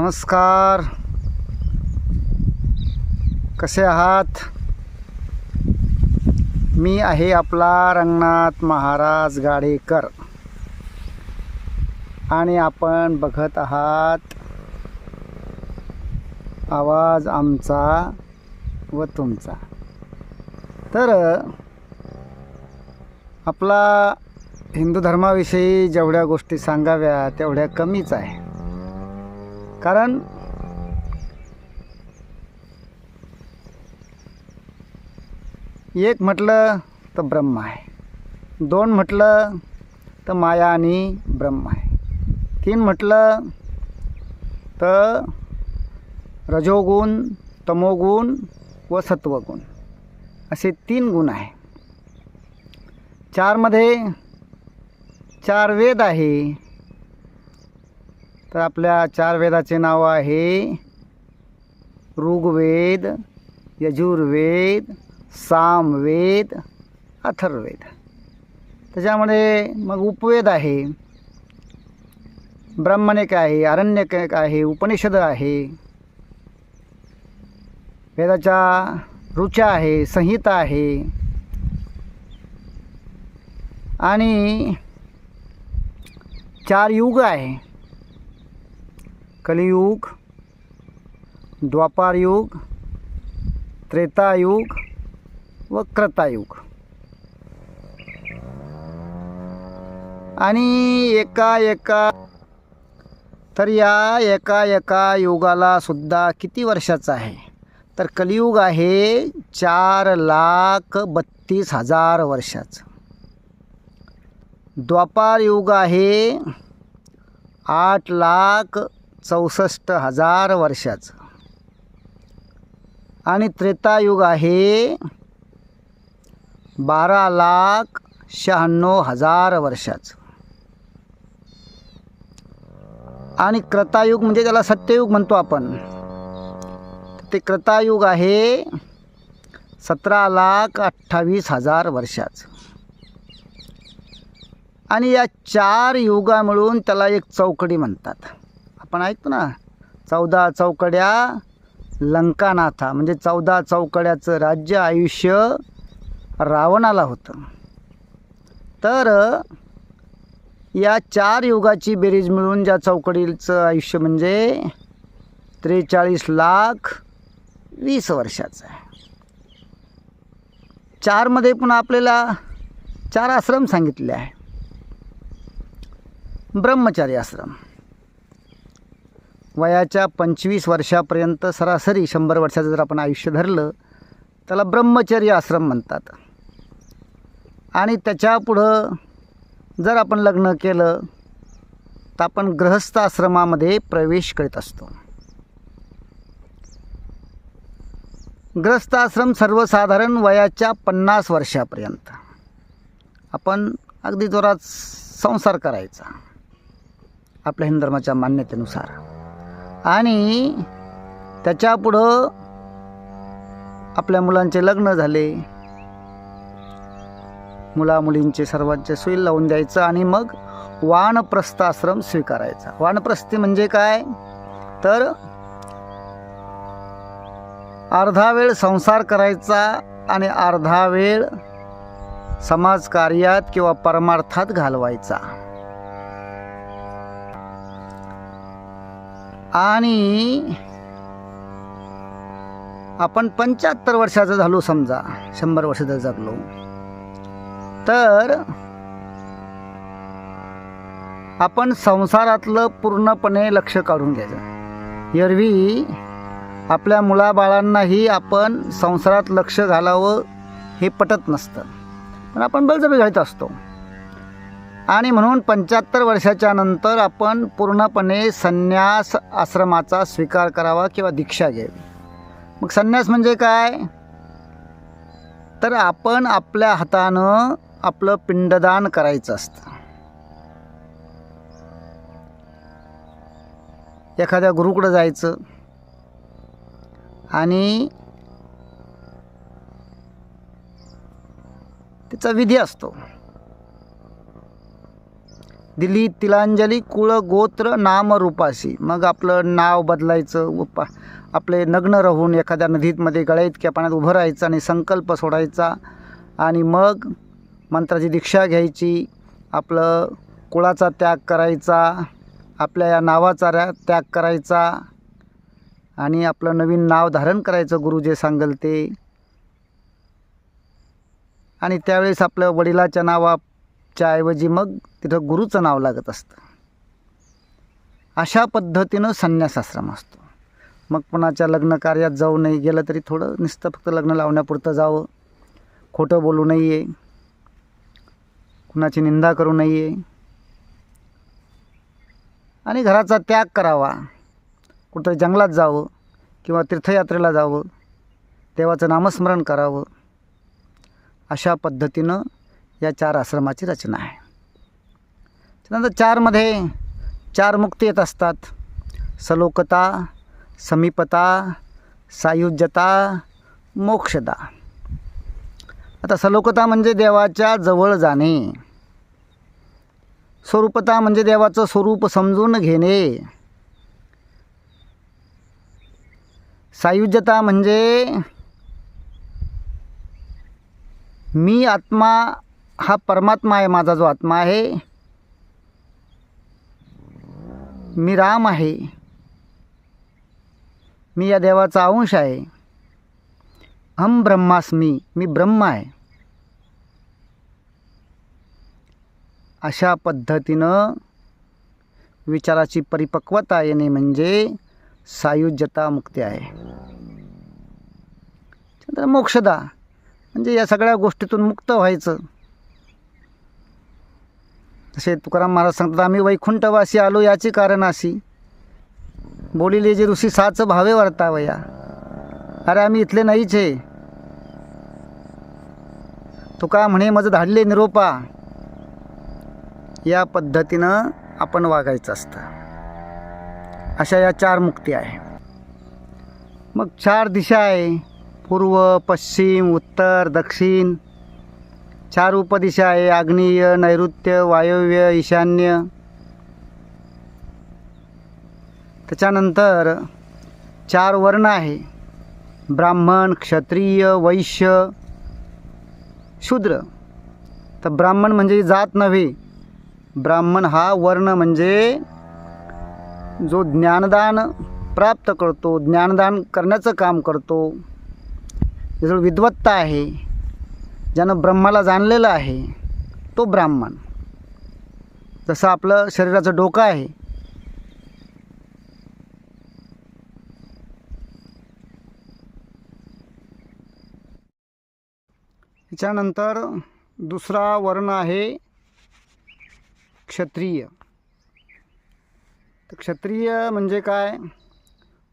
नमस्कार. कसे आहात? मी आहे आपला रंगनाथ महाराज गाडेकर. आणि आपण बघत आहात आवाज आमचा व तुमचा. तर आपला हिंदू धर्माविषयी जेवढ्या गोष्टी सांगाव्या तेवढ्या कमीच आहे. कारण एक म्हटलं तर ब्रह्म आहे. दोन म्हटलं तर माया आणि ब्रह्म आहे. तीन म्हटलं तर रजोगुण तमोगुण व सत्वगुण. असे तीन गुण आहे. चारमध्ये चार वेद आहे. तर आपल्या चार वेदाचे नाव आहे ऋग्वेद यजुर्वेद सामवेद अथर्ववेद. त्याच्यामध्ये मग उपवेद आहे ब्रह्मणिक आहे आरण्यक आहे उपनिषद आहे वेदाच्या रुचा आहे संहिता आहे आणि चार युग आहे. कलियुग द्वापारयुग त्रेतायुग व क्रतायुग आणि एका एका तर या एका एका युगाला सुद्धा किती वर्षाचा आहे? तर कलियुग आहे चार लाख बत्तीस हजार वर्षाचं. द्वापार युग आहे आठ लाख चौसष्ट हजार वर्षाचं. आणि त्रेतायुग आहे बारा लाख शहाण्णव हजार वर्षाचं. आणि क्रतायुग म्हणजे त्याला सत्ययुग म्हणतो आपण ते क्रतायुग आहे सतरा लाख अठ्ठावीस हजार वर्षाचं. आणि या चार युगा मिळून त्याला एक चौकडी म्हणतात. आपण ऐकतो ना चौदा चौकड्या लंकानाथा म्हणजे चौदा चौकड्याचं राज्य आयुष्य रावणाला होतं. तर या चार युगाची बेरीज मिळून ज्या चौकडीचं आयुष्य म्हणजे त्रेचाळीस लाख वीस वर्षाचं आहे. चारमध्ये पुन्हा आपल्याला चार आश्रम सांगितले आहे. ब्रह्मचारी आश्रम. वयाच्या पंचवीस वर्षापर्यंत सरासरी शंभर वर्षाचं जर आपण आयुष्य धरलं त्याला ब्रह्मचर्य आश्रम म्हणतात. आणि त्याच्या पुढं जर आपण लग्न केलं तर आपण ग्रहस्थ आश्रमामध्ये प्रवेश करीत असतो. ग्रस्त आश्रम सर्वसाधारण वयाच्या पन्नास वर्षापर्यंत. आपण अगदी जोरात संसार करायचा आपल्या हिंदू धर्माच्या मान्यतेनुसार. आणि त्याच्या पुढं आपल्या मुलांचे लग्न झाले. मुलामुलींचे सर्वांचे सोयी लावून द्यायचं आणि मग वानप्रस्थ आश्रम स्वीकारायचा. वानप्रस्थी म्हणजे काय? तर अर्धा वेळ संसार करायचा आणि अर्धा वेळ समाजकार्यात किंवा परमार्थात घालवायचा. आणि आपण पंच्याहत्तर वर्षाचं झालो समजा शंभर वर्ष जर जगलो. तर आपण संसारातलं पूर्णपणे लक्ष काढून घ्यायचं. एरवी आपल्या मुलाबाळांनाही आपण संसारात लक्ष घालावं हे पटत नसतं. पण आपण बळजबी घालत असतो. आणि म्हणून पंच्याहत्तर वर्षाच्या नंतर आपण पूर्णपणे संन्यास आश्रमाचा स्वीकार करावा किंवा दीक्षा घ्यावी. मग संन्यास म्हणजे काय? तर आपण आपल्या हातानं आपलं पिंडदान करायचं असतं. एखाद्या गुरुकडं जायचं आणि त्याचा विधी असतो. दिली तिलांजली कुळ गोत्र नाम रूपाशी मग आपलं नाव बदलायचं उपा आपले नग्न राहून एखाद्या नदीतमध्ये गळ्या इतक्या पाण्यात उभं राहायचं आणि संकल्प सोडायचा. आणि मग मंत्राची दीक्षा घ्यायची आपलं कुळाचा त्याग करायचा आपल्या या नावाचा त्याग करायचा आणि आपलं नवीन नाव धारण करायचं गुरु जे सांगेल ते. आणि त्यावेळेस आपलं वडिलाच्या नावा गुरुच्या ऐवजी मग तिथं गुरुचं नाव लागत असतं. अशा पद्धतीनं संन्यासाश्रम असतो. मग कोणाच्या लग्न कार्यात जाऊ नाही गेलं तरी थोडं नुसतं फक्त लग्न लावण्यापुरतं जावं. खोटं बोलू नये. कुणाची निंदा करू नये. आणि घराचा त्याग करावा. कुठं जंगलात जावं किंवा तीर्थयात्रेला जावं देवाचं नामस्मरण करावं. अशा पद्धतीनं या चार आश्रमाची रचना आहे. त्यानंतर चारमध्ये चार मुक्ती येत असतात. सलोकता समीपता सायुज्यता मोक्षदा. आता सलोकता म्हणजे देवाच्या जवळ जाणे. स्वरूपता म्हणजे देवाचं स्वरूप समजून घेणे. सायुज्यता म्हणजे मी आत्मा हा परमात्मा आहे माझा जो आत्मा आहे. मी राम आहे. मी या देवाचा अंश आहे. हम ब्रह्मास्मी मी ब्रह्म आहे. अशा पद्धतीनं विचाराची परिपक्वता येणे म्हणजे सायुज्यता मुक्ती आहे. मोक्षदा म्हणजे या सगळ्या गोष्टीतून मुक्त व्हायचं. तसे तुकाराम महाराज सांगतात आम्ही वैकुंठवासी आलो याची कारण अशी. बोलिले जे ऋषी साच भावे वर्तावया. अरे आम्ही इथले नाहीच आहे तुका म्हणे माझं धाडले निरोपा. या पद्धतीनं आपण वागायचं असतं. अशा या चार मुक्ती आहे. मग चार दिशा आहे. पूर्व पश्चिम उत्तर दक्षिण. चार उपदिशा आहे आग्नेय नैऋत्य वायव्य ईशान्य. त्याच्यानंतर चार वर्ण आहे. ब्राह्मण क्षत्रिय वैश्य शूद्र. तर ब्राह्मण म्हणजे जात नव्हे. ब्राह्मण हा वर्ण म्हणजे जो ज्ञानदान प्राप्त करतो ज्ञानदान करण्याचं काम करतो. ज्याजवळ विद्वत्ता आहे. ज्यानं ब्रह्माला जाणलेलं आहे तो ब्राह्मण. जसं आपलं शरीराचं डोकं आहे. त्याच्यानंतर दुसरा वर्ण आहे क्षत्रिय. तर क्षत्रिय म्हणजे काय?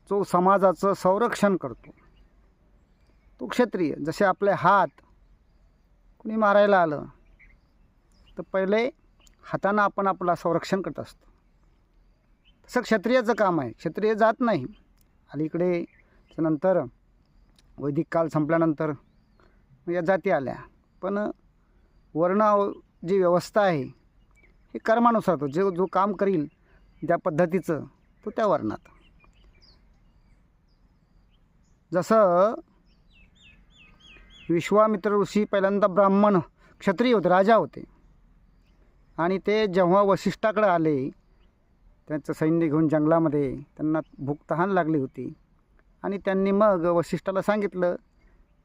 जो समाजाचं संरक्षण करतो. तो क्षत्रिय जसे आपले हात कुणी मारायला आलं तर पहिले हातानं आपण आपला संरक्षण करत असतो. तसं क्षत्रियाचं काम आहे. क्षत्रिय जात नाही. अलीकडे नंतर वैदिक काल संपल्यानंतर या जाती आल्या. पण वर्ण जी व्यवस्था आहे हे कर्मानुसार तो जे जो काम करील ज्या पद्धतीचं तो त्या वर्णात. जसं विश्वामित्र ऋषी पहिल्यांदा ब्राह्मण क्षत्रिय होते राजा होते. आणि ते जेव्हा वशिष्ठाकडे आले त्यांचं सैन्य घेऊन जंगलामध्ये त्यांना भूक तहान लागली होती. आणि त्यांनी मग वशिष्ठाला सांगितलं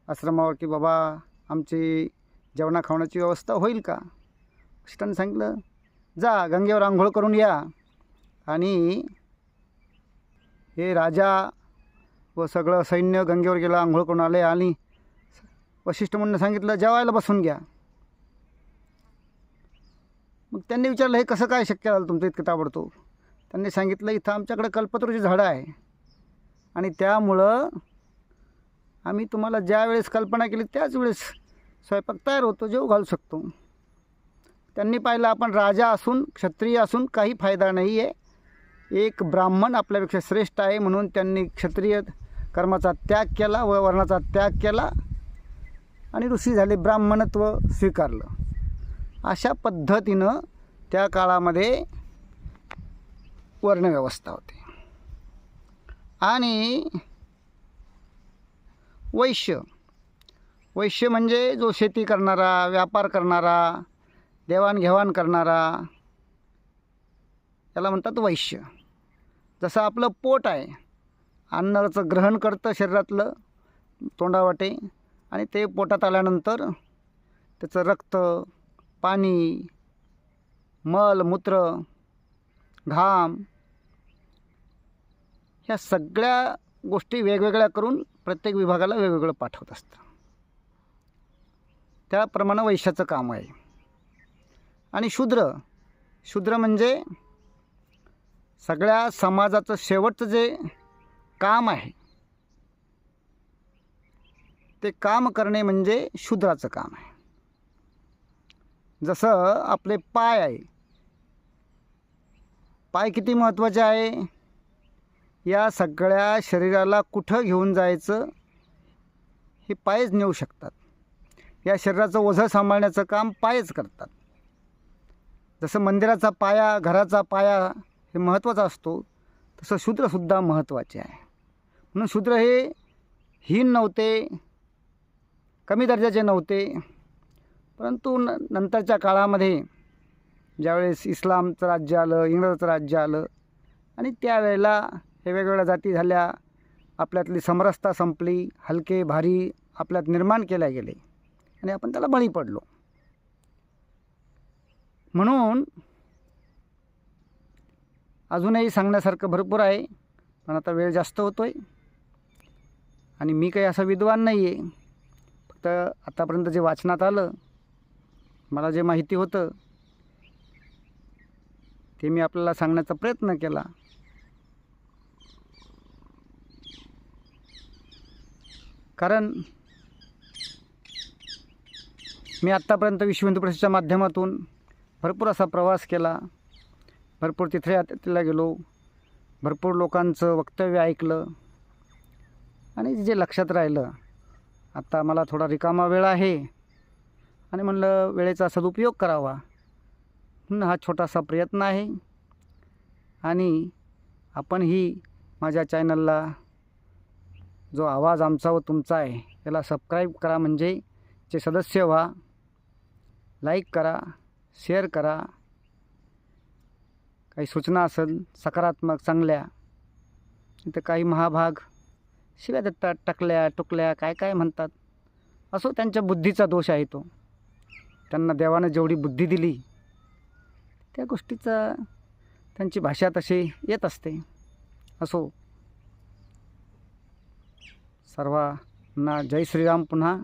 आश्रमावर की बाबा आमची जेवणा खावण्याची व्यवस्था होईल का? वशिष्ठाने सांगितलं जा गंगेवर आंघोळ करून या. आणि हे राजा व सगळं सैन्य गंगेवर गेलं आंघोळ करून आले आणि वशिष्ठ म्हणून सांगितलं जेवायला बसून घ्या. मग त्यांनी विचारलं हे कसं काय शक्य झालं तुमचं इतकं ताबडतोब? त्यांनी सांगितलं इथं आमच्याकडे कल्पतरूची झाडं आहे. आणि त्यामुळं आम्ही तुम्हाला ज्या वेळेस कल्पना केली त्याच वेळेस स्वयंपाक तयार होतो जेव घालू शकतो. त्यांनी पाहिलं आपण राजा असून क्षत्रिय असून काही फायदा नाही आहे एक ब्राह्मण आपल्यापेक्षा श्रेष्ठ आहे म्हणून त्यांनी क्षत्रिय कर्माचा त्याग केला व वर्णाचा त्याग केला. आणि ऋषी झाले ब्राह्मणत्व स्वीकारलं. अशा पद्धतीनं त्या काळामध्ये वर्णव्यवस्था होती. आणि वैश्य वैश्य म्हणजे जो शेती करणारा व्यापार करणारा देवाणघेवाण करणारा याला म्हणतात वैश्य. जसं आपलं पोट आहे अन्नाचं ग्रहण करतं शरीरातलं तोंडावाटे आणि ते पोटात आल्यानंतर त्याचं रक्त पाणी मल मूत्र घाम ह्या सगळ्या गोष्टी वेगवेगळ्या करून प्रत्येक विभागाला वेगवेगळं पाठवत असतं. त्याप्रमाणे वैश्याचं काम आहे. आणि शूद्र शूद्र म्हणजे सगळ्या समाजाचं शेवटचं जे काम आहे ते काम करणे म्हणजे शूद्राचं काम आहे. जसं आपले पाय आहे. पाय किती महत्त्वाचे आहे? या सगळ्या शरीराला कुठं घेऊन जायचं? हे पायच नेऊ शकतात. या शरीराचं ओझं सांभाळण्याचं काम पायच करतात. जसं मंदिराचा पाया घराचा पाया हे महत्त्वाचा असतो तसं शूद्रसुद्धा महत्त्वाचे आहे. म्हणून शूद्र हे हीन नव्हते कमी दर्जाचे नव्हते. परंतु न नंतरच्या काळामध्ये ज्यावेळेस इस्लामचं राज्य आलं इंग्रजाचं राज्य आलं आणि त्यावेळेला हे वेगवेगळ्या जाती झाल्या आपल्यातली समरसता संपली हलके भारी आपल्यात निर्माण केल्या गेले आणि आपण त्याला बळी पडलो. म्हणून अजूनही सांगण्यासारखं भरपूर आहे पण आता वेळ जास्त होतो आहे आणि मी काही असा विद्वान नाही आहे फक्त आतापर्यंत जे वाचनात आलं मला जे माहिती होतं ते मी आपल्याला सांगण्याचा प्रयत्न केला. कारण मी आत्तापर्यंत विश्व हिंदू परिषदेच्या माध्यमातून भरपूर असा प्रवास केला. भरपूर तिथे तिला गेलो. भरपूर लोकांचं वक्तव्य ऐकलं. आणि जे लक्षात राहिलं आत्ता मला थोडा रिकामा वेळ आहे. आणि म्हणलं वेळेचा सदुपयोग करावा. म्हणून हा छोटासा प्रयत्न आहे. आणि आपणही माझ्या चॅनलला जो आवाज आमचा व तुमचा आहे त्याला सबस्क्राईब करा म्हणजे जे सदस्य व्हा. लाईक करा शेअर करा. काही सूचना असेल सकारात्मक चांगल्या इथं काही महाभाग शिव्या देतात टकल्या टुकल्या काय काय म्हणतात? असो त्यांच्या बुद्धीचा दोष आहे तो. त्यांना देवानं जेवढी बुद्धी दिली त्या गोष्टीचा त्यांची भाषा तशी येत असते. असो. सर्वांना जय श्रीराम पुन्हा.